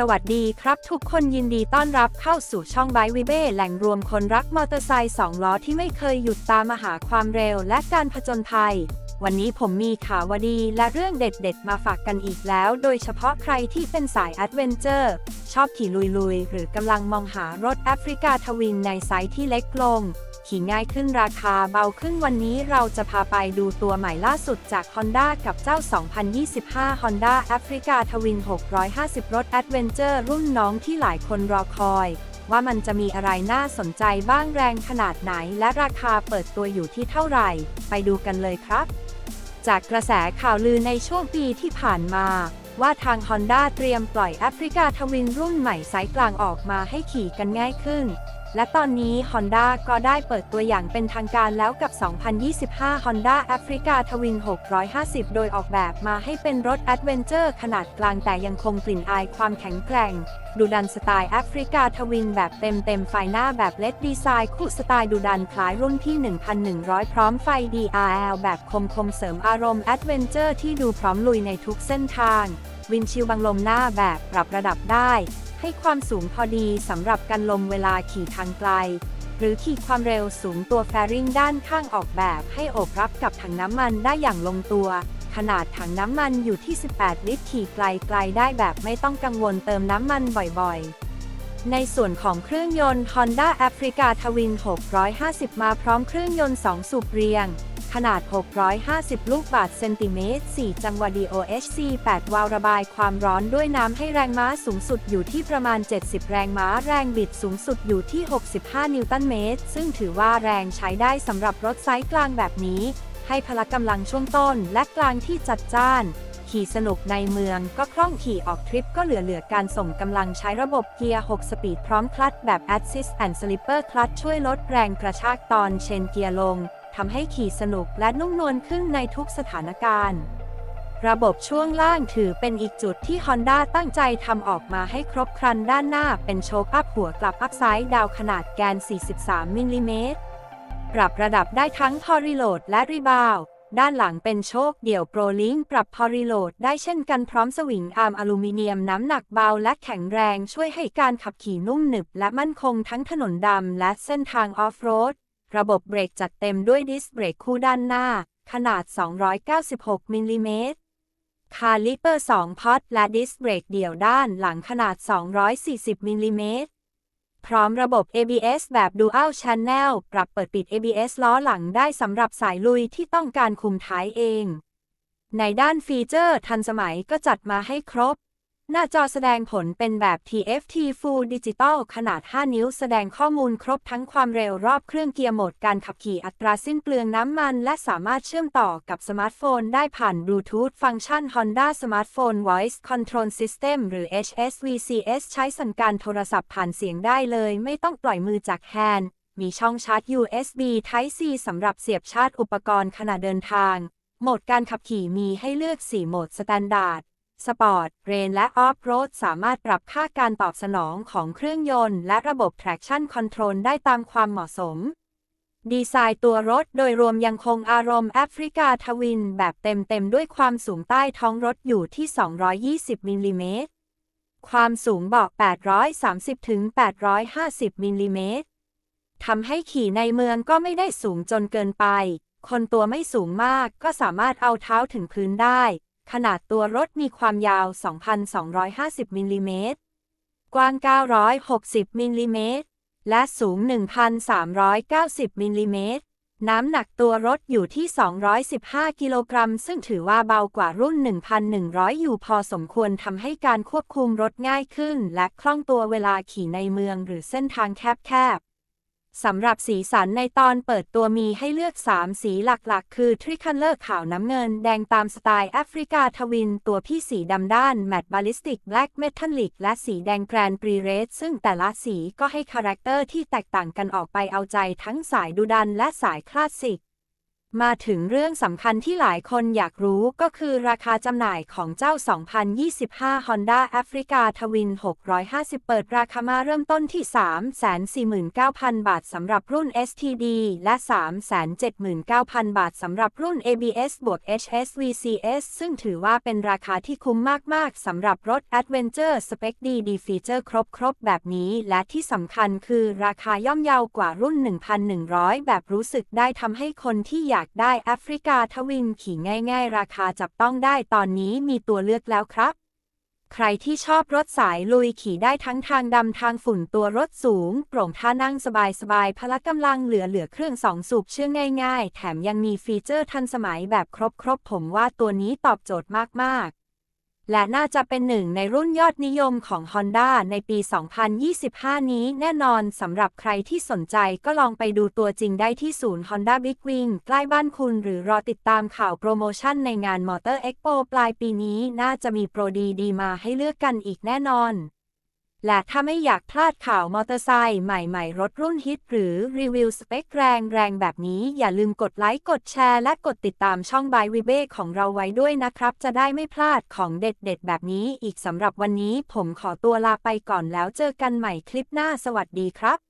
สวัสดีครับ ทุกคนยินดีต้อนรับเข้าสู่ช่องไบวิเบ้แหล่งรวมคนรักมอเตอร์ไซค์สองล้อที่ไม่เคยหยุดตามมาหาความเร็วและการผจญภัย วันนี้ผมมีข่าวดีและเรื่องเด็ดๆ มาฝากกันอีกแล้ว โดยเฉพาะใครที่เป็นสายแอดเวนเจอร์ ชอบขี่ลุยๆ หรือกำลังมองหารถแอฟริกาทวินในไซส์ที่เล็กลง ขี่ง่ายขึ้นราคาเบาขึ้นวันนี้เราจะพาไปดูตัวใหม่ล่าสุดจาก Honda กับเจ้า 2025 Honda Africa Twin 650 รถ Adventure รุ่นน้องที่หลายคนรอคอย ว่ามันจะมีอะไรน่าสนใจบ้างแรงขนาดไหน และราคาเปิดตัวอยู่ที่เท่าไหร่ ไปดูกันเลยครับ จากกระแสข่าวลือในช่วงปีที่ผ่านมาว่าทาง Honda เตรียมปล่อย Africa Twin รุ่นใหม่ไซส์กลางออกมาให้ขี่กันง่ายขึ้น และตอนนี้ Honda ก็ได้เปิดตัวอย่างเป็นทางการแล้วกับ 2025 Honda Africa Twin 650 โดยออกแบบมาให้เป็นรถ Adventure ขนาดกลางแต่ยังคงกลิ่นอายความแข็งแกร่ง ดูดันสไตล์แอฟริกาทวินแบบเต็มเต็มไฟหน้าแบบเลดดีไซน์คู่สไตล์ดูดันคล้ายรุ่นที่ 1,100 พร้อมไฟ DRL แบบคมคมๆเสริมอารมณ์แอดเวนเจอร์ที่ดูพร้อมลุยในทุกเส้นทาง วินชิลบังลมหน้าแบบปรับระดับได้ ให้ความสูงพอดีสำหรับกันลมเวลาขี่ทางไกล หรือขี่ความเร็วสูงตัวแฟริงด้านข้างออกแบบให้โอบรับกับถังน้ำมันได้อย่างลงตัว ขนาดถังน้ำมันอยู่ที่ 18 ลิตรขี่ไกลๆได้แบบไม่ต้องกังวลเติมน้ำมันบ่อยๆในส่วนของเครื่องยนต์ Honda Africa Twin 650 มาพร้อมเครื่องยนต์ 2 สูบเรียง ขนาด 650 ลูกบาศก์เซนติเมตร 4 จังหวะ DOHC 8 วาล์วระบายความร้อนด้วยน้ำให้แรงม้าสูงสุดอยู่ที่ประมาณ 70 แรงม้าแรงบิดสูงสุดอยู่ที่ 65 นิวตันเมตร ซึ่งถือว่าแรงใช้ได้สำหรับรถไซส์กลางแบบนี้ ให้พละกำลังช่วงต้นและกลางที่จัดจ้านขี่สนุกในเมืองก็คล่องขี่ออกทริปก็เหลือเหลือการส่งกำลังใช้ระบบเกียร์ 6 สปีดพร้อมคลัตช์แบบ Assist and Slipper Clutch ช่วยลดแรงกระชากตอนเชนเกียร์ลง ทำให้ขี่สนุกและนุ่มนวลขึ้นในทุกสถานการณ์ ระบบช่วงล่างถือเป็นอีกจุดที่ Honda ตั้งใจทำออกมาให้ครบครันด้านหน้าเป็นโชคอัพหัวกลับอัพไซด์ดาวขนาดแกน 43 มิลลิเมตร ปรับระดับได้ทั้งพอรีโหลดและรีบาวด์ด้านหลังเป็นโชคเดี่ยวโปรลิงปรับพอรีโหลดได้เช่นกันพร้อมสวิงอาร์มอลูมิเนียมน้ำหนักเบาและแข็งแรงช่วยให้การขับขี่นุ่มหนึบและมั่นคงทั้งถนนดำและเส้นทางออฟโรด ระบบเบรกจัดเต็มด้วยดิสเบรกคู่ด้านหน้า ขนาด 296 มิลลิเมตร คาลิเปอร์ 2 พอตและดิสเบรกเดี่ยวด้านหลังขนาด 240 มิลลิเมตร พร้อมระบบ ABS แบบ Dual Channel ปรับเปิดปิด ABS ล้อหลังได้สำหรับสายลุยที่ต้องการคุมท้ายเอง ในด้านฟีเจอร์ทันสมัยก็จัดมาให้ครบ หน้าจอแสดงผลเป็นแบบ TFT Full Digital ขนาด 5 นิ้ว แสดงข้อมูลครบทั้งความเร็วรอบเครื่องเกียร์โหมดการขับขี่อัตราสิ้นเปลืองน้ำมัน และสามารถเชื่อมต่อกับสมาร์ทโฟนได้ผ่านบลูทูธฟังก์ชัน Honda Smartphone Voice Control System หรือ HSVCS ใช้สั่งการโทรศัพท์ผ่านเสียงได้เลย ไม่ต้องปล่อยมือจากแฮนด์ มีช่องชาร์จ USB Type C สำหรับเสียบชาร์จอุปกรณ์ขณะเดินทาง โหมดการขับขี่มีให้เลือก 4 โหมดสแตนดาร์ด สปอร์ต เรน และออฟโรดสามารถปรับค่าการตอบสนองของเครื่องยนต์ และระบบ traction control ได้ตามความเหมาะสม ดีไซน์ตัวรถโดยรวมยังคงอารมณ์แอฟริกาทวิน แบบเต็มๆ ด้วยความสูงใต้ท้องรถอยู่ที่ 220มิลลิเมตร ความสูงเบาะ830ถึง850มิลลิเมตรทำให้ขี่ในเมืองก็ไม่ได้สูงจนเกินไป คนตัวไม่สูงมากก็สามารถเอาเท้าถึงพื้นได้ ขนาดตัวรถมีความยาว 2,250 มิลลิเมตร กว้าง 960 มิลลิเมตร และสูง 1,390 มิลลิเมตร น้ำหนักตัวรถอยู่ที่ 215 กิโลกรัม ซึ่งถือว่าเบากว่ารุ่น 1,100 อยู่พอสมควรทำให้การควบคุมรถง่ายขึ้น และคล่องตัวเวลาขี่ในเมืองหรือเส้นทางแคบๆ สำหรับสีสันในตอนเปิดตัวมีให้เลือก 3 สีหลักๆ คือทริคัลเลอร์ขาวน้ำเงินแดงตามสไตล์แอฟริกาทวิน ตัวพี่สีดำด้าน แมตต์บาลิสติก แบล็กเมทัลลิก และสีแดงแกรนปรีเรส ซึ่งแต่ละสีก็ให้คาแรคเตอร์ที่แตกต่างกันออกไปเอาใจทั้งสายดูดันและสายคลาสสิก มาถึงเรื่องสำคัญที่หลายคนอยากรู้ก็คือราคาจำหน่ายของเจ้า 2025 Honda Africa Twin 650 เปิดราคามาเริ่มต้นที่ 349,000 บาทสำหรับรุ่น STD และ 379,000 บาทสำหรับรุ่น ABS บวก HSVCS ซึ่งถือว่าเป็นราคาที่คุ้มมาก ๆ สำหรับรถ Adventure สเปคดีดีฟีเจอร์ครบๆแบบนี้ และที่สำคัญคือราคาย่อมเยาวกว่ารุ่น 1,100 แบบรู้สึกได้ทำให้คนที่อยากได้แอฟริกาทวินขี่ง่ายๆ ราคาจับต้องได้ตอนนี้มีตัวเลือกแล้วครับ ใครที่ชอบรถสายลุยขี่ได้ทั้งทางดำทางฝุ่นตัวรถสูง โปร่งท่านั่งสบายๆพละกำลังเหลือเหลือเครื่องสองสูบเชื่องง่ายๆ แถมยังมีฟีเจอร์ทันสมัยแบบครบๆผมว่าตัวนี้ตอบโจทย์มากๆ และน่าจะเป็นหนึ่งในรุ่นยอดนิยมของ Honda ในปี 2025 นี้แน่นอนสำหรับใครที่สนใจก็ลองไปดูตัวจริงได้ที่ศูนย์ Honda Big Wing ใกล้บ้านคุณหรือรอติดตามข่าวโปรโมชั่นในงาน Motor Expo ปลายปีนี้น่าจะมีโปรดีดีมาให้เลือกกันอีกแน่นอน และถ้าไม่อยากพลาดข่าวมอเตอร์ไซค์ใหม่ๆ รถรุ่นฮิตหรือรีวิวสเปคแรงแรงๆแบบนี้อย่าลืมกดไลค์ กดแชร์ และกดติดตามช่องบายวิเบกของเราไว้ด้วยนะครับ จะได้ไม่พลาดของเด็ดๆ แบบนี้อีกสำหรับวันนี้ผมขอตัวลาไปก่อนแล้วเจอกันใหม่คลิปหน้าสวัสดีครับ